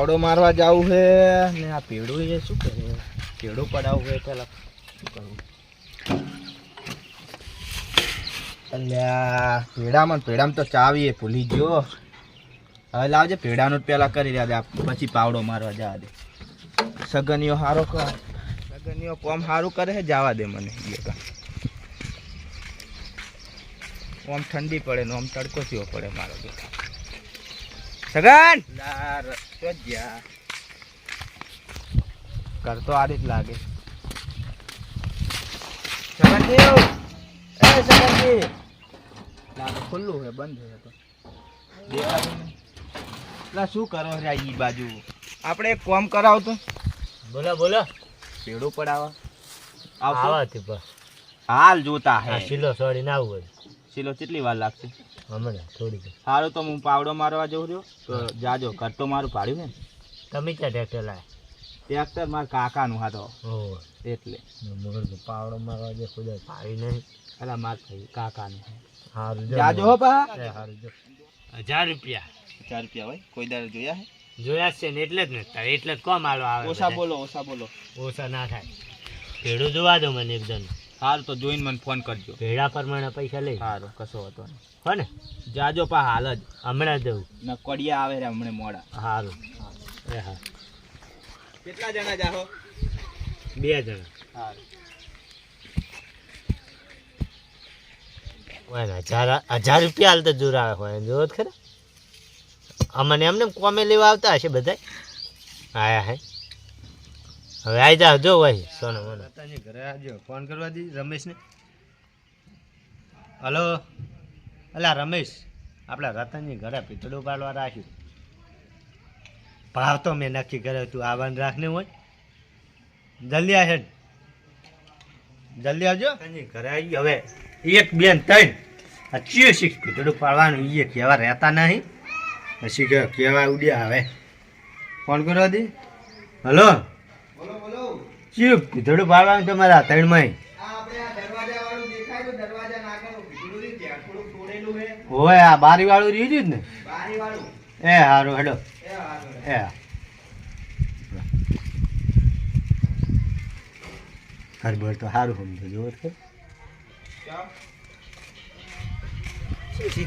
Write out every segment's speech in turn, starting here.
પાવડો મારવા જવું છે ને આ પેડો એ શું કરે પેડો પડાવું છે પેલા. શું કરવું? પેડામાં પેડામાં તો ચાવી ભૂલી ગયો. હવે લાવજે, પેડાનું જ પેલા કરી રહ્યા દે પછી પાવડો મારવા જવા દે. સગનીઓ સારો કર સગનીઓ કોમ સારું કરે છે, જવા દે મને. ઓમ ઠંડી પડે ને ઓમ તડકો થયો પડે મારો બેટા. સગન! તો જ્યાં કરતો આ રીત લાગે. એ લાગે ખુલ્લું છે બંધ છે તો. એટલે શું કરો રે ઈ બાજુ? આપણે એક કોમ કરાવતું. બોલો બોલો. પેડું પડાવા. આવતો આવાથી બસ હાલ જોતા હે. શીલો સોડીને આવું હોય. સિલો કેટલી વાર લાગશે? હમણાં થોડી. સારું તો હું પાવડો મારવા જઉં રહ્યો. તો જાજો કટ્ટો મારું પાડ્યું ને. તમે ક્યાં ટ્રેક્ટર લાય? ટ્રેક્ટર મારા કાકાનું હા તો એટલે. પાવડો મારવા જે ખુદ પાડી નહીં. અલા માર થઈ કાકાનું સારું જાજો હો પા સારું જો. હજાર રૂપિયા. હજાર રૂપિયા હોય કોઈ દાડે જોયા હે? જોયા છે ને એટલે જ ને. તારે એટલે જ કોમ આલો આવે ઓછા બોલો ઓછા બોલો. ઓછા ના થાય. ભેડું જોવા દો મને એકદમ. સારું તો જોઈને મને ફોન કરજો. ભેડા પ્રમાણે પૈસા લઈ. સારું કશો હતો નહીં. હો ને? જાજો પા હાલ જ. હમણાં જવું ને કડિયા આવે રે હમણે મોડા. સારું એ હા. કેટલા જણા જાહો બે જણા. સારું હોય હજાર હજાર રૂપિયા હાલ તો દૂર આવે હોય. જોવો જ ખરા. અમને એમને કોમે લેવા આવતા હશે બધા આયા હે. હવે આવી જાવ જો ભાઈ સોનો મને ઘરે આવજો. ફોન કરવા દી રમેશને. હલો. અલા રમેશ આપણા રતનની ઘરે પીતળું પાડવા રાખ્યું. ભાવ તો મેં નક્કી કર્યો તું આવવાનું રાખને હોય. જલ્દી આ હેડ જલ્દી આવજો. ઘરે આવી હવે એક બેન ત્રણ. આ શીખ પીતળું પાડવાનું એ કહેવા રહેતા નહીં. પછી કે કહેવા ઉડ્યા હવે. ફોન કરવા હતી હલો. ચીપ પીતળું પાડવાનું તમારા ત્રણમાં આ આપણે આ દરવાજા વાળું દેખાય તો દરવાજા નાખવાનું ભીડું નહીં ત્યાં થોડુંક તોડેલું છે હોય આ બારી વાળું રહ્યું જ ને? એ સારું હેડો. એ હરબર તો સારું સમજો જોવો તો.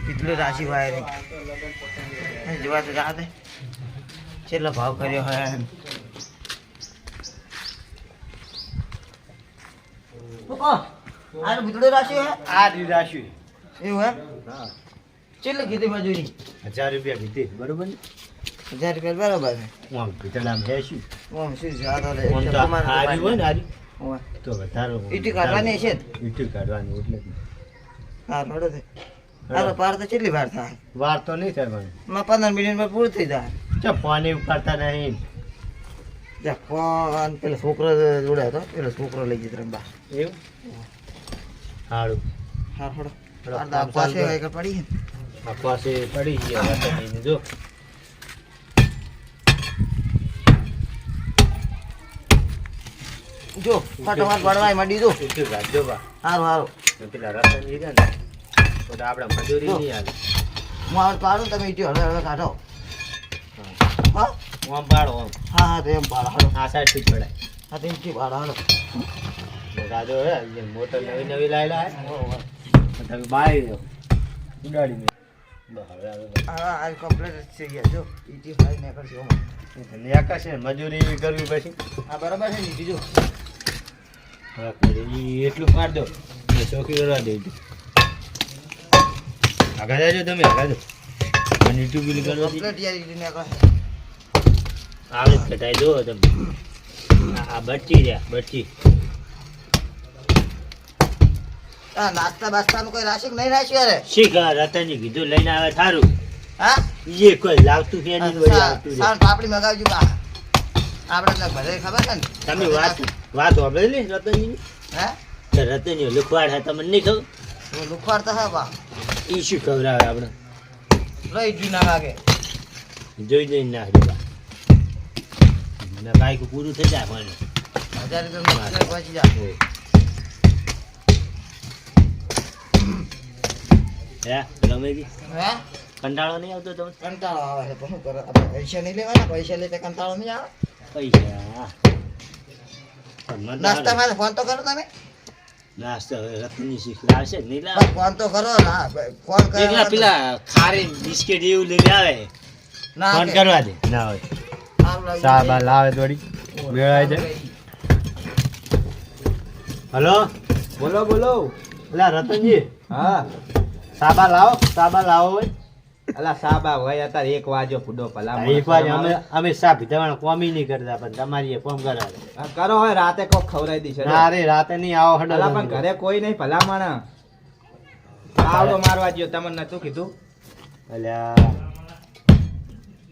કેટલું રાશિ વાય જોવા તો જા દે. છેલ્લો ભાવ કર્યો હોય એમ. આનું રાશિ હોય આ રાશિ. એવું એમ? હા. છેલ્લે કીધી મજૂરી? હજાર રૂપિયા કીધી. બરોબર ને? હજાર રૂપિયા બરોબર છે. હું આમ પીતળામાં હેશું ઓમ શું છે આ તો હારી હોય ને હારી. તો વધારો ઈટી કાઢવાની છે ઈટી કાઢવાની એટલે. હા રોડો છે અરે પાર તો કેટલી વાર થાય? વાર તો નહીં થવાની. માં પંદર મિનિટમાં પૂરું થઈ જાય. ચા પાણી ઉપાડતા નહીં. જા ફોન પેલો છોકરો જોડે હતો. પેલો છોકરો લઈ જતો રંબા એવું? સારું હા થોડો થોડો પડી. આ પાસે પડી ગયા વતનીને જો. જો ફટાફટ પડવાય માંડી જો ઈંટી કાઢજો બા હારું તો પેલા રસન રહ્યા ને તો આપણે મજૂરી નહીં આવે. હું આવડ પાડું તમે ઈટી હળવે હળવે કાઢો. હા. આમ પાડો આમ. હા હા એમ પાડો હાલો. આ સાઈડથી પડાય. હા તો ઈટી પાડો હાલો. રાજો હે મોટર નવી નવી લાયેલા હે. તમે બાય દો. ઉડાડી દો. હા આ કમ્પ્લીટ થઈ ગયા. જો ઈટી ફાઈ ને કરશે ઓમાં ને મજૂરી કરવી પછી. હા બરાબર છે ને ઈટી જો. એટલું પાડ દો. ચોકી કરવા દેજો આગળ જાજો તમે આગળ અને બિલ દે યાર ઈટી આવે કટાઈ દો તમે. આ- આ રહ્યા બચ્ચી હા નાસ્તા બાસ્તાનું કોઈ રાશિક નહીં રાખ્યું યાર શીખ રતનજી કીધું? લઈને આવે થારું. હા? એ કોઈ લાવતું કે નહીં વળી આવતું. સારું પાપડી મગાવજો બા. આપણે તો ભલે ખબર છે ને. તમે વાત વાત સાંભળી લે રતનજી હે? રતનજી લુખવાડ હે તમને નહીં ખબર? લુખવાડ તો હે બા. એ શું ખવડાવે આપણે? લઈ ઈટી ના લાગે. જોઈ જોઈને નાખજો બા. ના કાંઈક પૂરું થઈ જાય પણ. હજાર રૂપિયા પહોંચી જા. હે હે? કંટાળો નહીં આવતો તમને? કંટાળો આવે છે પણ કરે? આપણે પૈસા નહીં લેવાના? પૈસા લેતા કંટાળો નહીં આવે? પૈસા? નાસ્તા. માં ફોન તો કરો તમે. નાસ્તો હવે રતનની શીખ નહીં લાવે? ફોન તો કરો ના ફોન કરો. એકલા પેલા ખારી બિસ્કિટ એવું લઈને આવે. ના ફોન કરવા દે. ના હોય. લાવે થોડી. મેળાય હલો? બોલો બોલો. પેલા રતનજી. હા. સાબા લાવો સાબા લાવો અલા સાબા ભાઈ અત્યારે એક વાજો ફૂડો પલા એક વાર અમે અમે સા પીધા કોમી નહીં કરતા પણ તમારી એ ફોન કરાવે. કરો હવે રાતે કોક ખવડાવી દીશે અરે રાતે નહીં આવો હડો પણ ઘરે કોઈ નહીં ભલા માણા પાવડો મારવા ગયો તમને નતું કીધું? અલ્યા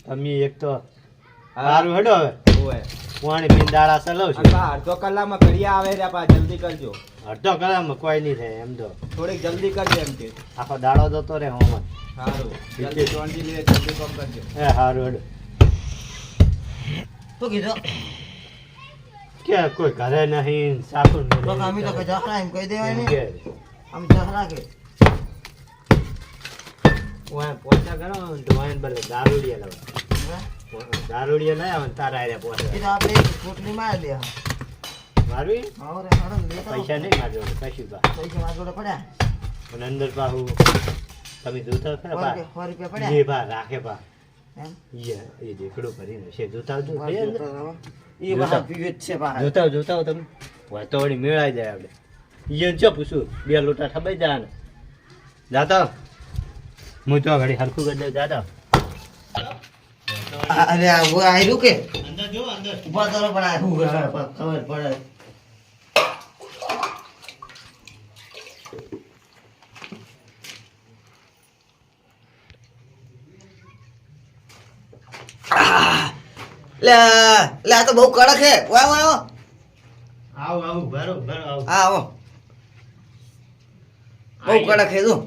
તમે એક તો. સારું હડો હવે. ઓવે. પાણી પીને દાડા ચલાવ છું અડધો કલાકમાં ઘડિયા આવે રે પા જલ્દી કરજો. અડધો કલાકમાં કોઈ નહીં થાય એમ તો. થોડીક જલ્દી કરજો એમ કે. આખો દાડો જતો રે હું સારું જલ્દી ત્રણજી લીધે જલ્દી કામ કરજો. એ સારું હડો. તો કીધો? કે કોઈ ઘરે નહીં સાકું તો અમે તો કઈ જખરા એમ કહી દેવાય ને. આમ જખરા કે. ઓય પોચા કરો તો વાયન બલે દારૂડિયા લાવે. હે? લઈ આવે તારા આરે પોચા એ તો આપણે એક પોટલી લે મારવી? પૈસા નહીં મારજો કશું બા પૈસા મારા જોડે પડ્યા? અને અંદર પાહુ તમે જોતા ખરા બા રૂપિયા- પડ્યા? બા રાખે? ઈ એ દેખડું કરીને છે જોતા જો. એ બધા પીવે છે બહાર. જોતા જોતા તમે. હોય તો વળી મેળાઈ જાય આપણે ઈ ચો પૂછું બે લોટા ઠબાઈ જાય ને જાતા હું તો ઘડી હરખું કરી દઉં જાતા અરે આ ઊભો આયરું કે? અંદર જો અંદર. ઊભા કરો પણ આ શું કરે? ખબર પડે! લે લે આ તો બહુ કડક છે આવો આવો આવો આવું બરો બરો આવો. આવો. બહુ કડક છે તું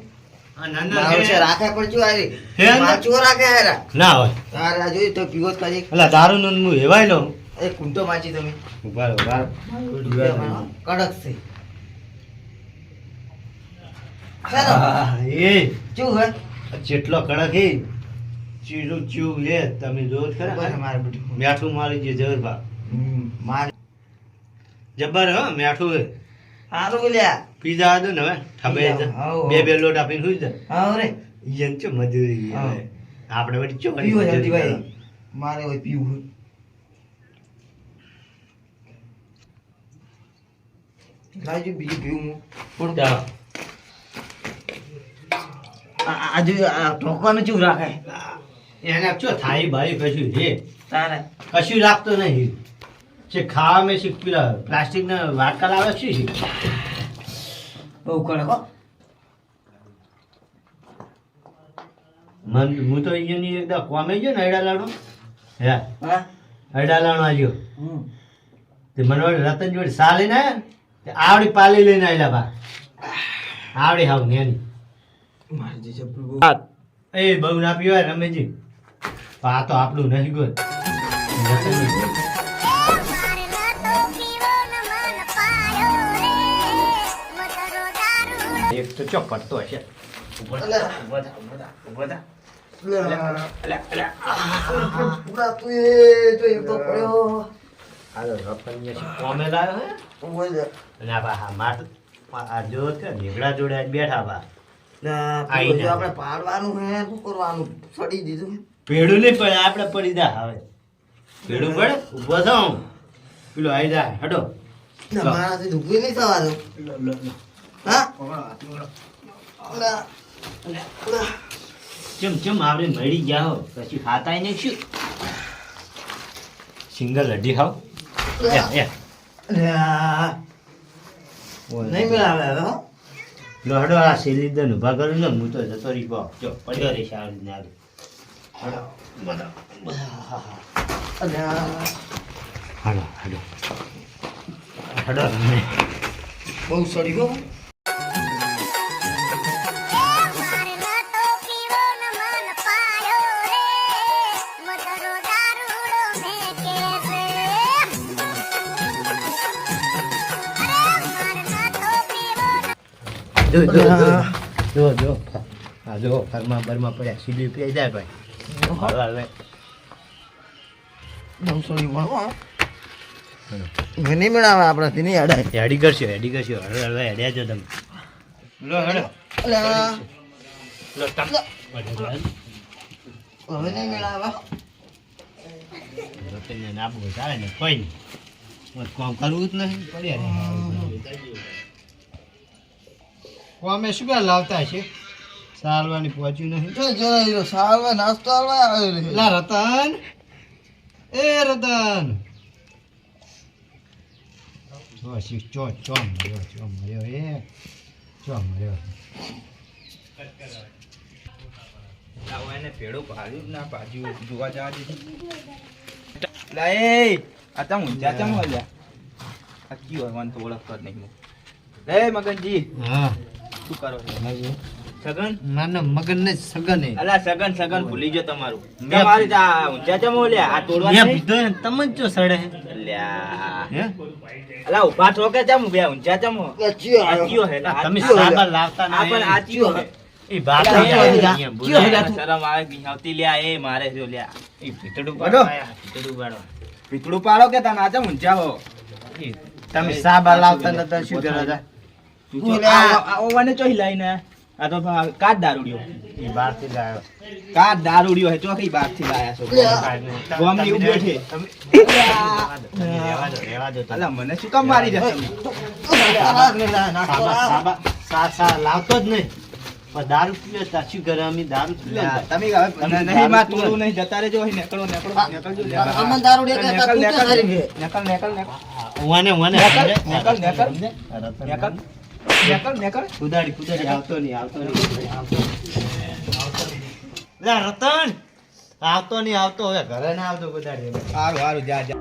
જેટલો કડક હે ચીરું ચીવું લે તમે જોવો જ ખરા મીઠું મારી જે જબર મારે. જબર હો મીઠું સારું બોલ્યા પીઝા દો ને હવે. હાઉ. બે બે લોટ આપીને સુઈ જાય હા રે. ઈયન ચો મજૂરી આપણે વળી ચો પીવો જલ્દી ભાઈ. મારે હોય પીવું લાવજો બીજું પીવું હું. આજુ ચાલો. આ- આ જો ઢોકવાનું ચેવું રાખે? એને ચો થાળી બાળી કશું છે? તારે. કશું રાખતો નહીં. છે ખાવા મેં શીખ પેલા પ્લાસ્ટિક ના વાટકા લાવે શું છે બહુ કડક મન હું તો અહીંયાની એકદમ કોમે ગયો ને અડાલાનો હે? હા. અડાલાનો આવ્યો. તે મને વળી રતન જોડે સા લઈને આવ્યા ને આવડી પાલી લઈને આવેલા બા. આવડી હાવ નેની. જે એ બહુ ના પીવાય રમેજી આ તો આપણું નહીં ગોલ હે શું કરવાનું સડી દીધું ભેડું નહીં પડે આપણે પડી દા હવે ભેડું પડે થાવ પેલો આઈ જાય હટો મારાથી નહીં થવાનું. ચમ ચમ આપણે મળી ગયા હો? પછી ખાતા ને શું? સિંગલ અઢી ના. નહીં મિલાવે હવે હો. લો હડો આ શેલીદન ઊભા કરું ને હું તો જતો રહી ગયો. જો પડ્યો રહી છે આવી રીતના હાલો. આ હાલો હડો હડો બહુ સડી ગયો. જો જો જો. જો આ જો ઘરમાં બરમાં પડ્યા સીડી પી જાય ભાઈ. હાલ હાલ. લે. નવસોની મળો નહીં મેળાવે આપણાથી નહીં અડાય હેડી કરશો હેડી કરશો. હળવે હળવે હેડ્યા છો તમે. લો હેડો. લો હવે નહીં મેળાવે. રોટીને ચાલે ને કોઈ નહીં. કામ કરવું જ નહીં. પડ્યા કોમે શું કામ લાવતા છે સારવાની પહોંચ્યું નહીં. જો જો હીરો સારવા નાસ્તો આલવા આવ્યો લા રતન. એ રતન. જો શી ચો ચો મર્યો ચો મર્યો એ. ચો મર્યો આવો એને પેડું ભાળ્યું ના ભાજ્યું જોવા જવા દીધું લા એ આ તમ ઊંચા ચમ હલ્યા આ કયું હવાનું તો ઓળખતો જ નહીં લે મગનજી. હા. શું કરો છો? સગન? ના ના મગન ને સગન. એ અલા સગન સગન ભૂલી ગયો તમારું. તમારી તો આ ઊંચા ચમો લે આ તોડવા મેં નહીં? પીધો ને તમે જ સડે. લ્યા. હે? અલા ઊભા છો કે ચમ બે ઊંચા ચમો આચ્યો હે તમે હે? સાબર લાવતા ના પણ આચ્યો હે. એ ને. અહીંયા કયો હે શરમ આવે બિહાવતી લ્યા એ મારે જો લ્યા. એ ભીતડું પાડો, ભીતડું પાડો. ભીતડું પાડો કે તને આજે ઊંચા હો? તમે સાબા લાવતા નતા શું કરો? તું જો આ ઓવાને ચોહી લાઈને આ તો કાચ દારૂડિયો. એ બહારથી લાવ્યો. કાચ દારૂડિયો હે ચોથી બારથી લાયા છો. ગોમની ઊભો છે તમે- રહેવા દો. અલા મને શું કામ મારી જશે? સા- સા લાવતો જ નહીં. પણ દારૂ પીવે તો શું કરે અમે દારૂ પીવે ને. તમે હવે નહીં માં તોડું નહીં જતા રહેજો અહીં નીકળો નીકળો નીકળજો. આમાં દારૂ ડે કરતા નીકળ, નીકળ. નીકળ નીકળ નીકળ. નીકળ નીકળ નીકળ. કુદાડી કુદાડી આવતો નહીં આવતો નહીં. આવતો. રતન! આવતો નહીં આવતો. હવે ઘરે ના આવતો કુદાડી. સારું સારું જા જા.